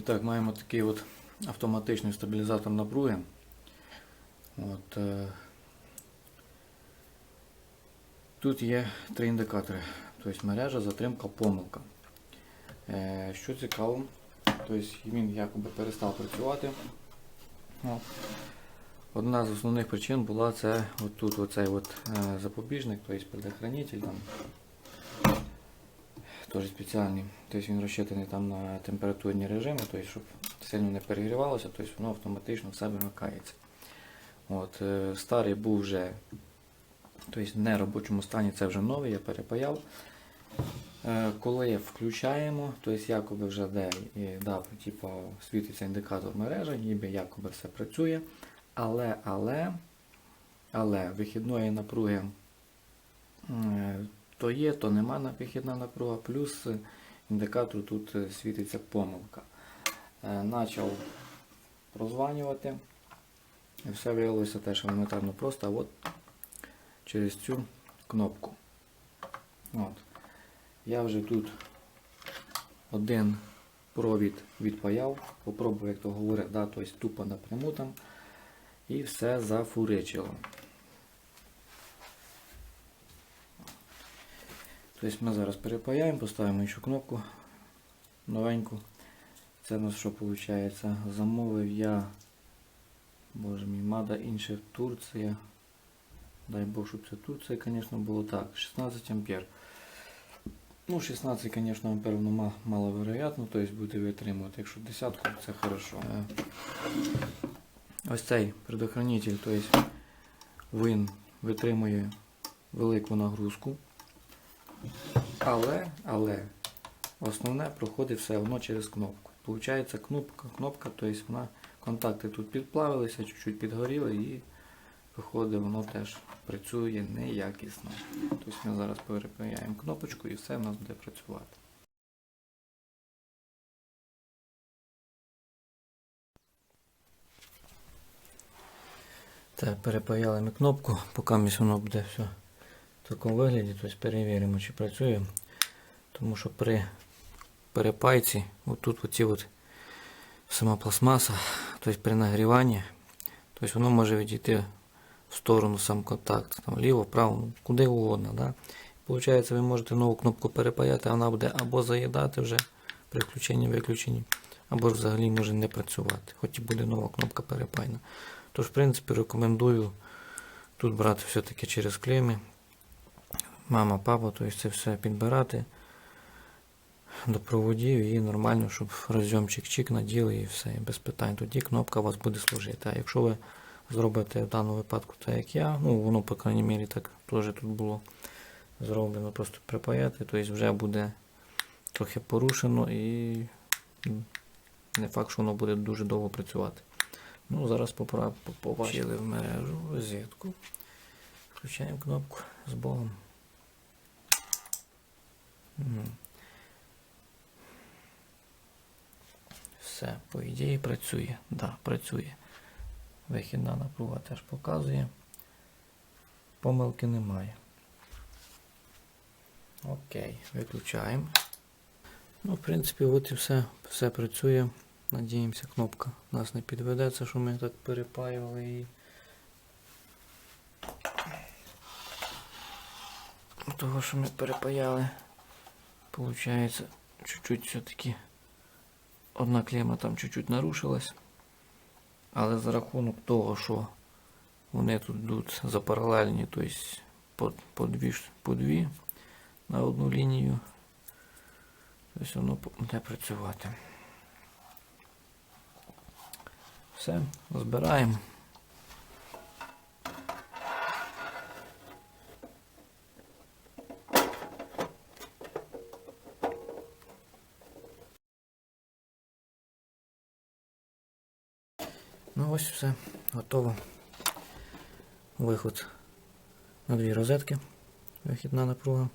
І так, маємо такий от автоматичний стабілізатор напруги. От, е, тут є три індикатори. Тобто мережа, затримка, помилка. Е, що цікаво, тобто він якоби перестав працювати. Одна з основних причин була це от тут оцей от, е, запобіжник, тобто предохранитель. Теж спеціальний. Тобто він розчитаний там на температурні режими, тобто, щоб сильно не перегрівалося, тобто воно автоматично все вимикається. От, е, старий був вже тобто, в неробочому стані, це вже новий, я перепаяв. Е, коли включаємо, тобто якоби вже де да, типу, світиться індикатор мережі, ніби якоби все працює. Але, але, але вихідної напруги то є, то нема на вихідна напруга, плюс е, індикатор тут е, світиться помилка. Е, Начав прозванювати. І все виявилося теж елементарно просто, а от через цю кнопку. От. Я вже тут один провід відпаяв, попробую, як то говорять, да, тобто тупо напряму там. І все зафуричило. Тобто ми зараз перепаяємо, поставимо іншу кнопку новеньку. Це у нас що виходить? Замовив я, боже мій, мада інше Турція. Дай Бог, щоб це Турція, звісно, було так. 16 ампер. Ну, 16, звісно, ампер воно маловероятно, тобто буде витримувати. Якщо десятку, це хорошо. Е, Ось цей предохранитель, тобто він витримує велику нагрузку. Але, але основне проходить все одно через кнопку. Получається кнопка, кнопка, тобто вона, контакти тут підплавилися, чуть-чуть підгоріли і виходить, воно теж працює неякісно. Тобто ми зараз перепаяємо кнопочку і все в нас буде працювати. Так, перепаяли ми кнопку, поки воно буде все такому вигляді, тобто перевіримо, чи працює. Тому що при перепайці, отут оці от сама пластмаса, тобто при нагріванні, тобто воно може відійти в сторону сам контакт, там ліво, вправо, ну, куди угодно. Да? Получається, ви можете нову кнопку перепаяти, а вона буде або заїдати вже при включенні виключенні, або взагалі може не працювати, хоч і буде нова кнопка перепайна. Тож, в принципі, рекомендую тут брати все-таки через клеми. Мама, папа, тобто це все підбирати до проводів і нормально, щоб розйомчик чик наділи і все, без питань. Тоді кнопка у вас буде служити. А якщо ви зробите в даному випадку так, як я, ну воно, по крайній мірі, так теж тут було зроблено, просто припаяти, тобто вже буде трохи порушено і не факт, що воно буде дуже довго працювати. Ну, зараз побачили в мережу розетку. Включаємо кнопку з Богом. Все, по ідеї працює. Да, працює. Вихідна напруга теж показує. Помилки немає. Окей, виключаємо. Ну, в принципі, от і все. Все працює. Надіємося, кнопка нас не підведе, це що ми так перепаювали її. Того, що ми перепаяли, получається, чуть-чуть все-таки одна клема там чуть-чуть нарушилась. Але за рахунок того, що вони тут йдуть запаралельні, тобто по, по, дві, по дві на одну лінію, тобто воно буде працювати. Все, збираємо. Ось все, готово. Виход на дві розетки. Вихідна напруга.